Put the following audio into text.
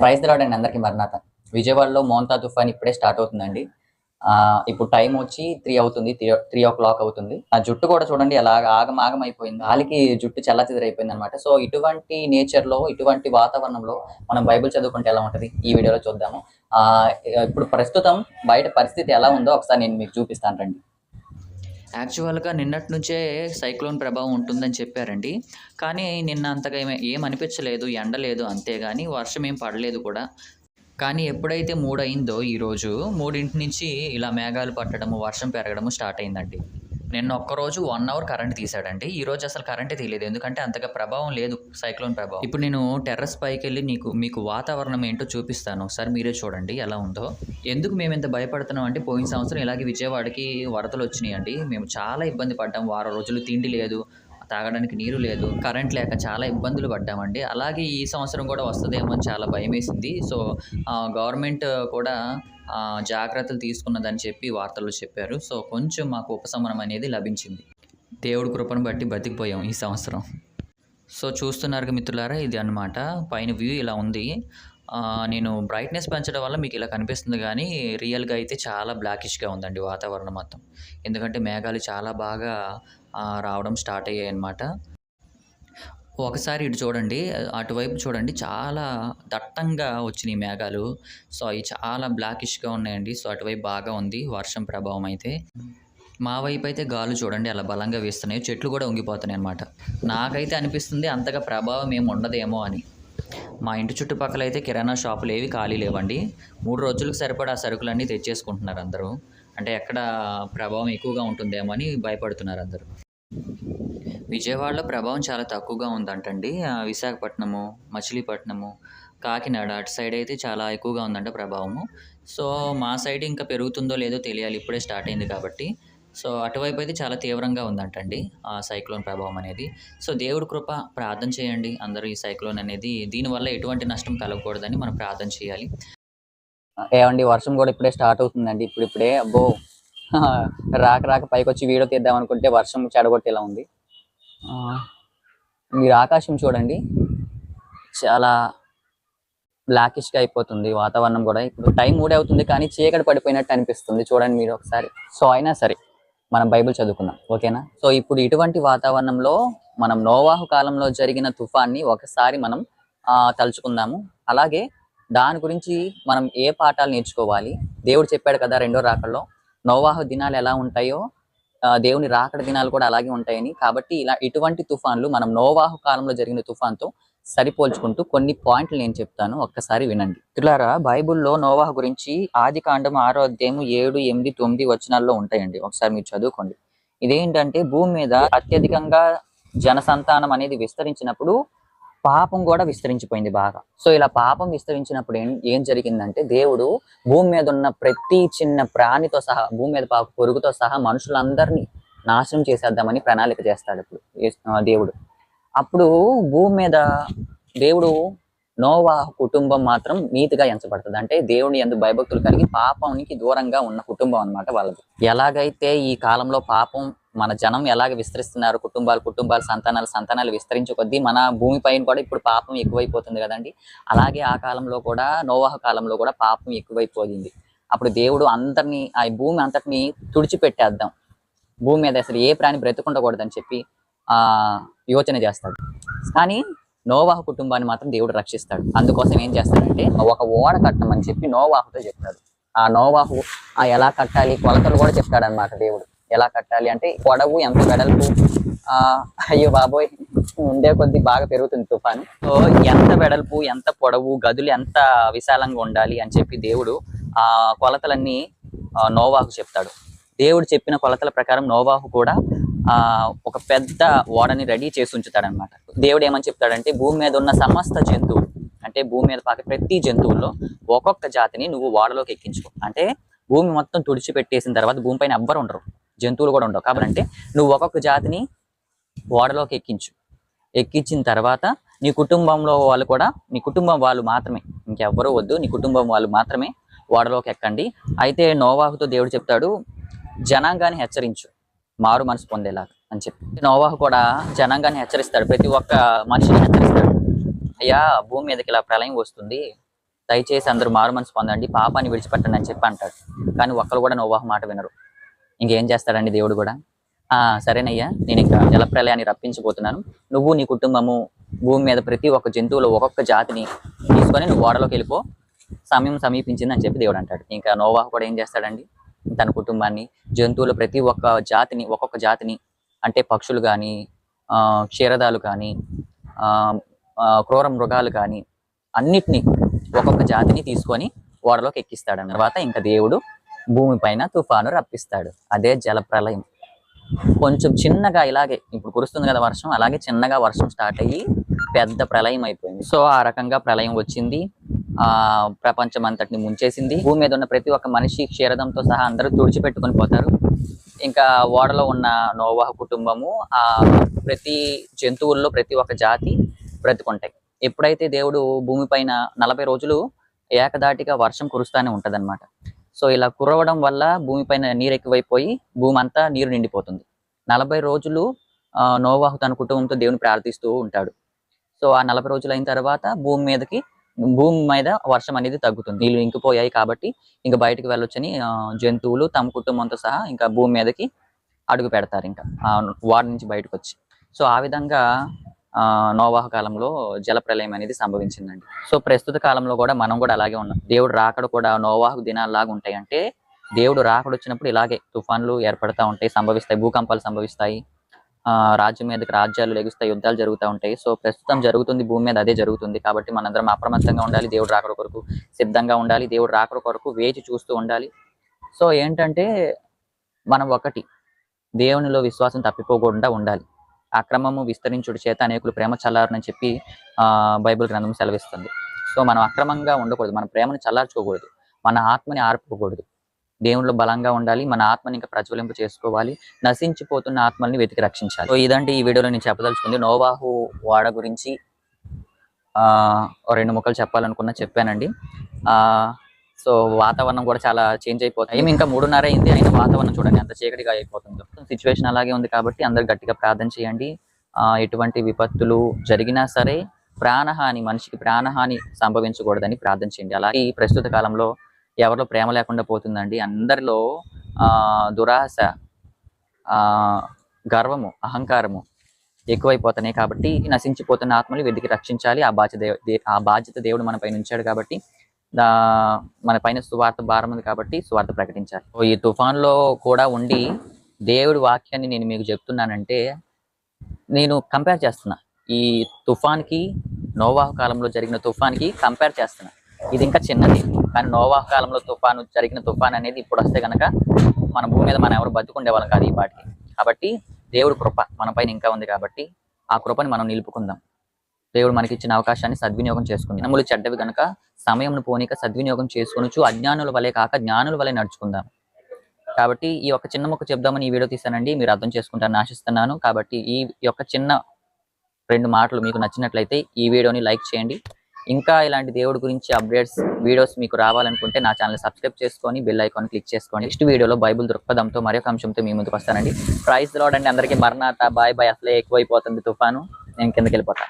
Praise అండి అందరికీ మరణాత విజయవాడలో మోంతా తుఫాన్ ఇప్పుడే స్టార్ట్ అవుతుందండి. ఇప్పుడు టైం వచ్చి త్రీ అవుతుంది త్రీ ఓ క్లాక్ అవుతుంది. ఆ జుట్టు కూడా చూడండి ఎలా ఆగం ఆగం అయిపోయింది. వాళ్ళకి జుట్టు చల్ల అయిపోయింది అనమాట సో ఇటువంటి నేచర్లో ఇటువంటి వాతావరణంలో మనం బైబిల్ చదువుకుంటే ఎలా ఉంటది? ఈ వీడియోలో చూద్దాము. ఇప్పుడు ప్రస్తుతం బయట పరిస్థితి ఎలా ఉందో ఒకసారి నేను మీకు చూపిస్తాను రండి. యాక్చువల్గా నిన్నటి నుంచే సైక్లోన్ ప్రభావం ఉంటుందని చెప్పారండి. కానీ నిన్న అంతగా ఏమే ఏం అనిపించలేదు ఎండ లేదు అంతేగాని వర్షం ఏం పడలేదు కూడా. కానీ ఎప్పుడైతే మూడు అయిందో ఈరోజు మూడింటి నుంచి ఇలా మేఘాలు పట్టడము వర్షం పెరగడము స్టార్ట్ అయిందండి. నిన్న ఒక్కరోజు వన్ అవర్ కరెంట్ తీసాడండి ఈ రోజు అసలు కరెంటే తీయలేదు. ఎందుకంటే అంతగా ప్రభావం లేదు సైక్లోన్ ప్రభావం. ఇప్పుడు నేను టెర్రస్ పైకి వెళ్ళి నీకు మీకు వాతావరణం ఏంటో చూపిస్తాను. ఒకసారి మీరే చూడండి ఎలా ఉందో. ఎందుకు మేము ఇంత భయపడుతున్నాం అంటే పోయిన సంవత్సరం ఇలాగే విజయవాడకి వరదలు వచ్చినాయండి. మేము చాలా ఇబ్బంది పడ్డాం. వారం రోజులు తిండి లేదు తాగడానికి నీరు లేదు కరెంట్ లేక చాలా ఇబ్బందులు పడ్డామండి. అలాగే ఈ సంవత్సరం కూడా వస్తుందేమో అని చాలా భయం వేసింది సో గవర్నమెంట్ కూడా జాగ్రత్తలు తీసుకున్నదని చెప్పి వార్తల్లో చెప్పారు. సో కొంచెం మాకు ఉపశమనం అనేది లభించింది. దేవుడి కృపను బట్టి బతికిపోయాం ఈ సంవత్సరం. సో చూస్తున్నారు మిత్రులారా ఇది అన్నమాట. పైన వ్యూ ఇలా ఉంది. నేను బ్రైట్నెస్ పెంచడం వల్ల మీకు ఇలా కనిపిస్తుంది కానీ రియల్గా అయితే చాలా బ్లాకిష్గా ఉందండి వాతావరణం మొత్తం. ఎందుకంటే మేఘాలు చాలా బాగా రావడం స్టార్ట్ అయ్యాయి అన్నమాట ఒకసారి ఇటు చూడండి అటువైపు చూడండి చాలా దట్టంగా వచ్చినాయి మేఘాలు. సో అవి చాలా బ్లాకిష్గా ఉన్నాయండి. సో అటువైపు బాగా ఉంది వర్షం ప్రభావం అయితే. మా వైపు అయితే గాలు చూడండి అలా బలంగా వీస్తున్నాయి. చెట్లు కూడా ఉంగిపోతున్నాయి అనమాట నాకైతే అనిపిస్తుంది అంతగా ప్రభావం ఏమి ఉండదేమో అని. మా ఇంటి చుట్టుపక్కల అయితే కిరాణా షాపులు ఏవి ఖాళీ లేవండి. మూడు రోజులకు సరిపడా సరుకులన్నీ తెచ్చేసుకుంటున్నారు అందరూ. అంటే ఎక్కడ ప్రభావం ఎక్కువగా ఉంటుందేమో అని భయపడుతున్నారు అందరూ. విజయవాడలో ప్రభావం చాలా తక్కువగా ఉందంటండి. విశాఖపట్నము మచిలీపట్నము కాకినాడ అటు సైడ్ అయితే చాలా ఎక్కువగా ఉందంట ప్రభావము. సో మా సైడ్ ఇంకా పెరుగుతుందో లేదో తెలియాలి. ఇప్పుడే స్టార్ట్ అయింది కాబట్టి. సో అటువైపు అయితే చాలా తీవ్రంగా ఉందంటండి ఆ సైక్లోన్ ప్రభావం అనేది. సో దేవుడి కృప ప్రార్థన చేయండి అందరూ ఈ సైక్లోన్ అనేది. దీనివల్ల ఎటువంటి నష్టం కలగకూడదని మనం ప్రార్థన చేయాలి. ఏమండి వర్షం కూడా ఇప్పుడే స్టార్ట్ అవుతుందండి. ఇప్పుడు ఇప్పుడే అబ్బో రాక రాక పైకి వచ్చి వీడియో తీద్దాం అనుకుంటే వర్షం చెడగొట్టేలా ఉంది. మీరు ఆకాశం చూడండి. చాలా బ్లాకిష్గా అయిపోతుంది వాతావరణం కూడా. ఇప్పుడు టైం మూడే అవుతుంది కానీ చీకటి పడిపోయినట్టు అనిపిస్తుంది. చూడండి మీరు ఒకసారి. సో అయినా సరే మనం బైబిల్ చదువుకుందాం. ఓకేనా? సో ఇప్పుడు ఇటువంటి వాతావరణంలో మనం నోవాహు కాలంలో జరిగిన తుఫాన్ని ఒకసారి మనం తలుచుకుందాము. అలాగే దాని గురించి మనం ఏ పాఠాలు నేర్చుకోవాలి? దేవుడు చెప్పాడు కదా రెండో రాకల్లో నోవాహు దినాలు ఎలా ఉంటాయో దేవుని రాకడ దినాలు కూడా అలాగే ఉంటాయని. కాబట్టి ఇలా ఇటువంటి తుఫాన్లు మనం నోవాహు కాలంలో జరిగిన తుఫాన్తో సరిపోల్చుకుంటూ కొన్ని పాయింట్లు నేను చెప్తాను. ఒక్కసారి వినండి. ఇట్లారా బైబుల్లో నోవాహ గురించి ఆది కాండం ఆరో అధ్యాయం ఏడు ఎనిమిది తొమ్మిది వచనాల్లో ఉంటాయండి. ఒకసారి మీరు చదువుకోండి. ఇదేంటంటే భూమి మీద అత్యధికంగా జనసంతానం అనేది విస్తరించినప్పుడు పాపం కూడా విస్తరించిపోయింది బాగా. సో ఇలా పాపం విస్తరించినప్పుడు ఏం ఏం జరిగిందంటే దేవుడు భూమి మీద ఉన్న ప్రతి చిన్న ప్రాణితో సహా భూమి మీద పాప పొరుగుతో సహా మనుషులందరినీ నాశనం చేసేద్దామని ప్రణాళిక చేస్తాడు ఇప్పుడు దేవుడు. అప్పుడు భూమి మీద దేవుడు నోవా కుటుంబం మాత్రం నీతిగా ఎంచబడుతుంది. అంటే దేవుని ఎందు భయభక్తులు కలిగి పాపానికి దూరంగా ఉన్న కుటుంబం అన్నమాట వాళ్ళది. ఎలాగైతే ఈ కాలంలో పాపం మన జనం ఎలాగ విస్తరిస్తున్నారు? కుటుంబాలు కుటుంబాలు సంతానాలు సంతానాలు విస్తరించే కొద్దీ మన భూమిపైన కూడా ఇప్పుడు పాపం ఎక్కువైపోతుంది కదండి. అలాగే ఆ కాలంలో కూడా నోవాహ కాలంలో కూడా పాపం ఎక్కువైపోయింది. అప్పుడు దేవుడు అందరినీ ఆ భూమి అంతటిని తుడిచిపెట్టేద్దాం. భూమి మీద అసలు ఏ ప్రాణి బ్రతుకుండకూడదని చెప్పి ఆ యోచన చేస్తాడు. కానీ నోవాహు కుటుంబాన్ని మాత్రం దేవుడు రక్షిస్తాడు. అందుకోసం ఏం చేస్తాడంటే ఒక ఓడ కట్టమని చెప్పి నోవాహుతో చెప్తాడు. ఆ నోవాహు ఆ ఎలా కట్టాలి కొలతలు కూడా చెప్తాడు అనమాట దేవుడు. ఎలా కట్టాలి అంటే పొడవు ఎంత వెడల్పు? ఆ అయ్యో బాబోయ్ ఉండే కొద్ది బాగా పెరుగుతుంది తుఫాను. సో ఎంత వెడల్పు ఎంత పొడవు గదులు ఎంత విశాలంగా ఉండాలి అని చెప్పి దేవుడు ఆ కొలతలన్నీ నోవాహు చెప్తాడు. దేవుడు చెప్పిన కొలతల ప్రకారం నోవాహు కూడా ఆ ఒక పెద్ద ఓడని రెడీ చేసి ఉంచుతాడనమాట దేవుడు ఏమని చెప్తాడంటే భూమి మీద ఉన్న సమస్త జంతువులు అంటే భూమి మీద పాకే ప్రతి జంతువుల్లో ఒక్కొక్క జాతిని నువ్వు ఓడలోకి ఎక్కించుకో. అంటే భూమి మొత్తం తుడిచిపెట్టేసిన తర్వాత భూమిపైన ఎవ్వరు ఉండరు. జంతువులు కూడా ఉండవు. కాబట్టి నువ్వు ఒక్కొక్క జాతిని ఓడలోకి ఎక్కించు. ఎక్కించిన తర్వాత నీ కుటుంబంలో వాళ్ళు కూడా నీ కుటుంబం వాళ్ళు మాత్రమే ఇంకెవ్వరూ వద్దు నీ కుటుంబం వాళ్ళు మాత్రమే ఓడలోకి ఎక్కండి. అయితే నోవాహుతో దేవుడు చెప్తాడు జనాంగాన్ని హెచ్చరించు. మారు మనసు పొందేలాగా అని చెప్పి. నోవాహు కూడా జనాంగాన్ని హెచ్చరిస్తాడు. ప్రతి ఒక్క మనిషిని హెచ్చరిస్తాడు. అయ్యా భూమి మీదకి ఇలా ప్రళయం వస్తుంది. దయచేసి అందరూ మారు మనసు పొందండి. పాపాన్ని విడిచిపెట్టండి అని చెప్పి అంటాడు. కానీ ఒక్కరు కూడా నోవాహు మాట వినరు. ఇంకేం చేస్తాడండి దేవుడు కూడా? ఆ సరేనయ్యా నేను ఇంకా జలప్రలయాన్ని రప్పించబోతున్నాను. నువ్వు నీ కుటుంబము భూమి మీద ప్రతి ఒక్క జంతువులో ఒక్కొక్క జాతిని తీసుకొని నువ్వు ఓడలోకి వెళ్ళిపో. సమయం సమీపించింది అని చెప్పి దేవుడు అంటాడు. ఇంకా నోవాహ కూడా ఏం చేస్తాడండి? తన కుటుంబాన్ని జంతువులు ప్రతి ఒక్క జాతిని ఒక్కొక్క జాతిని అంటే పక్షులు కానీ క్షీరదాలు కానీ క్రూర మృగాలు కానీ అన్నిటినీ ఒక్కొక్క జాతిని తీసుకొని ఓడలోకి ఎక్కిస్తాడు తర్వాత ఇంకా దేవుడు భూమి పైన తుఫాను రప్పిస్తాడు. అదే జలప్రలయం. కొంచెం చిన్నగా ఇలాగే ఇప్పుడు కురుస్తుంది కదా వర్షం అలాగే చిన్నగా వర్షం స్టార్ట్ అయ్యి పెద్ద ప్రళయం అయిపోయింది. సో ఆ రకంగా ప్రళయం వచ్చింది. ఆ ప్రపంచం అంతటిని ముంచేసింది. భూమి మీద ఉన్న ప్రతి ఒక్క మనిషి క్షీరదంతో సహా అందరూ తుడిచిపెట్టుకొని పోతారు. ఇంకా ఓడలో ఉన్న నోవాహ కుటుంబము ఆ ప్రతి జంతువుల్లో ప్రతి ఒక్క జాతి బ్రతుకుంటాయి. ఎప్పుడైతే దేవుడు భూమి పైన నలభై రోజులు ఏకదాటిగా వర్షం కురుస్తానే ఉంటదన్నమాట. సో ఇలా కురవడం వల్ల భూమి పైన నీరు ఎక్కువైపోయి భూమి అంతా నీరు నిండిపోతుంది. నలభై రోజులు నోవాహు తన కుటుంబంతో దేవుని ప్రార్థిస్తూ ఉంటాడు. సో ఆ నలభై రోజులు అయిన తర్వాత భూమి మీదకి భూమి మీద వర్షం అనేది తగ్గుతుంది. నీళ్ళు ఇంకిపోయాయి కాబట్టి ఇంకా బయటకు వెళ్ళొచ్చని జంతువులు తమ కుటుంబంతో సహా ఇంకా భూమి మీదకి అడుగు పెడతారు ఇంకా. వాడి నుంచి బయటకు వచ్చి సో ఆ విధంగా నోవాహ కాలంలో జల ప్రళయం అనేది సంభవించిందండి. సో ప్రస్తుత కాలంలో కూడా మనం కూడా అలాగే ఉన్నాం. దేవుడు రాకడ కూడా నోవాహకు దినాలు లాగా ఉంటాయి అంటే దేవుడు రాకడ వచ్చినప్పుడు ఇలాగే తుఫాన్లు ఏర్పడతా ఉంటాయి సంభవిస్తాయి భూకంపాలు సంభవిస్తాయి ఆ రాజ్యం మీదకి రాజ్యాలు లెగుస్తాయి యుద్ధాలు జరుగుతూ ఉంటాయి. సో ప్రస్తుతం జరుగుతుంది భూమి మీద అదే జరుగుతుంది కాబట్టి మనందరం అప్రమత్తంగా ఉండాలి దేవుడు రాకడ కొరకు సిద్ధంగా ఉండాలి దేవుడు రాకడ కొరకు వేచి చూస్తూ ఉండాలి. సో ఏంటంటే మనం ఒకటి దేవునిలో విశ్వాసం తప్పిపోకుండా ఉండాలి. అక్రమము విస్తరించుడు చేత అనేకులు ప్రేమ చల్లారని చెప్పి ఆ బైబిల్ గ్రంథం సెలవిస్తుంది. సో మనం అక్రమంగా ఉండకూడదు. మన ప్రేమను చల్లార్చుకోకూడదు. మన ఆత్మని ఆర్పుకోకూడదు దేవుళ్ళు బలంగా ఉండాలి. మన ఆత్మని ఇంకా ప్రజ్వలింపు చేసుకోవాలి. నశించిపోతున్న ఆత్మల్ని వెతికి రక్షించాలి. సో ఇదంటే ఈ వీడియోలో నేను చెప్పదలుచుకుంది. నోవాహు వాడ గురించి ఆ రెండు ముక్కలు చెప్పాలనుకున్నా చెప్పానండి. ఆ సో వాతావరణం కూడా చాలా చేంజ్ అయిపోతుంది ఏమి ఇంకా మూడున్నర అయింది అయినా వాతావరణం చూడండి ఎంత చీకటిగా అయిపోతుందో. సిచ్యువేషన్ అలాగే ఉంది కాబట్టి అందరు గట్టిగా ప్రార్థన చేయండి. ఎటువంటి విపత్తులు జరిగినా సరే ప్రాణహాని మనిషికి ప్రాణహాని సంభవించకూడదని ప్రార్థన చేయండి. అలాగే ఈ ప్రస్తుత కాలంలో ఎవరిలో ప్రేమ లేకుండా పోతుందండి. అందరిలో ఆ దురాశ ఆ గర్వము అహంకారము ఎక్కువైపోతున్నాయి కాబట్టి నశించిపోతున్న ఆత్మని వెతికి రక్షించాలి. ఆ బాధ్యత ఆ బాధ్యత దేవుడు మన పైన ఉంచాడు కాబట్టి దా మన పైన సువార్త భారం ఉంది కాబట్టి సువార్త ప్రకటించాలి. ఈ తుఫాన్లో కూడా ఉండి దేవుడి వాక్యాన్ని నేను మీకు చెప్తున్నానంటే నేను కంపేర్ చేస్తున్నా. ఈ తుఫాన్కి నోవాహ కాలంలో జరిగిన తుఫాన్కి కంపేర్ చేస్తున్నా. ఇది ఇంకా చిన్నది. కానీ నోవాహ కాలంలో తుఫాను జరిగిన తుఫాన్ అనేది ఇప్పుడు వస్తే కనుక మన భూమి మీద మనం ఎవరు బతుకుండేవాళ్ళం కాదు ఈ పాటికి. కాబట్టి దేవుడి కృప మన పైన ఇంకా ఉంది కాబట్టి ఆ కృపని మనం నిలుపుకుందాం. దేవుడు మనకి ఇచ్చిన అవకాశాన్ని సద్వినియోగం చేసుకుందాం. దినములు చెడ్డవి గనక సమయంను పోనీక సద్వినియోగం చేసుకొనొచ్చు అజ్ఞానుల వలె కాక జ్ఞానుల వలె నడుచుకుందాం. కాబట్టి ఈ యొక్క చిన్న మొక్క చెప్దామని ఈ వీడియో తీసానండి మీరు అర్థం చేసుకుంటారని ఆశిస్తున్నాను. కాబట్టి ఈ యొక్క చిన్న రెండు మాటలు మీకు నచ్చినట్లయితే ఈ వీడియోని లైక్ చేయండి. ఇంకా ఇలాంటి దేవుడి గురించి అప్డేట్స్ వీడియోస్ మీకు రావాలనుకుంటే నా ఛానల్ సబ్స్క్రైబ్ చేసుకొని బెల్ ఐకాన్ క్లిక్ చేసుకోండి నెక్స్ట్ వీడియోలో బైబుల్ దృక్పథంతో మరొక అంశంతో మీ ముందుకు వస్తానండి. ప్రైస్ లోడ్ అండి. అందరికీ మరణాత బాయ్ బాయ్. అసలే ఎక్కువైపోతుంది తుఫాను. నేను కిందకి వెళ్ళిపోతాను